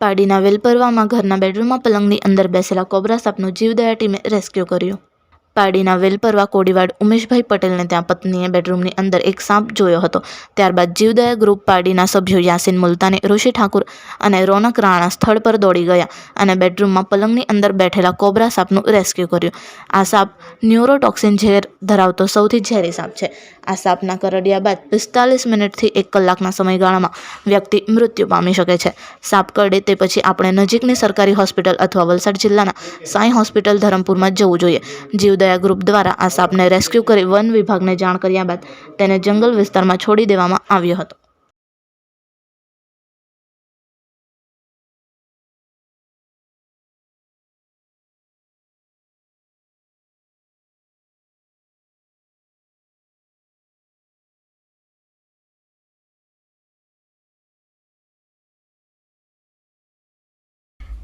પાડીના વેલપરવામાં ઘરના બેડરૂમમાં પલંગની અંદર બેસેલા કોબ્રા સાપનું જીવદયા ટીમે રેસ્ક્યુ કર્યું. પાડીના વેલપરવા કોડીવાડ ઉમેશભાઈ પટેલને ત્યાં પત્નીએ બેડરૂમની અંદર એક સાપ જોયો હતો. ત્યારબાદ જીવદયા ગ્રુપ પાડીના સભ્યો યાસીન મુલતાની, ઋષિ ઠાકુર અને રોનક રાણા સ્થળ પર દોડી ગયા અને બેડરૂમમાં પલંગની અંદર બેઠેલા કોબરા સાપનું રેસ્ક્યુ કર્યું. આ સાપ ન્યુરોટોક્સિન ઝેર ધરાવતો સૌથી ઝેરી સાપ છે. આ સાપના કરડિયા બાદ પિસ્તાલીસ મિનિટથી એક કલાકના સમયગાળામાં વ્યક્તિ મૃત્યુ પામી શકે છે. સાપ કરડે તે પછી આપણે નજીકની સરકારી હોસ્પિટલ અથવા વલસાડ જિલ્લાના સાંઈ હોસ્પિટલ ધરમપુરમાં જવું જોઈએ. જીવદયા ગ્રુપ દ્વારા આ સાપને રેસ્ક્યુ કરી વન વિભાગને જાણ કર્યા બાદ તેને જંગલ વિસ્તારમાં છોડી દેવામાં આવ્યો હતો.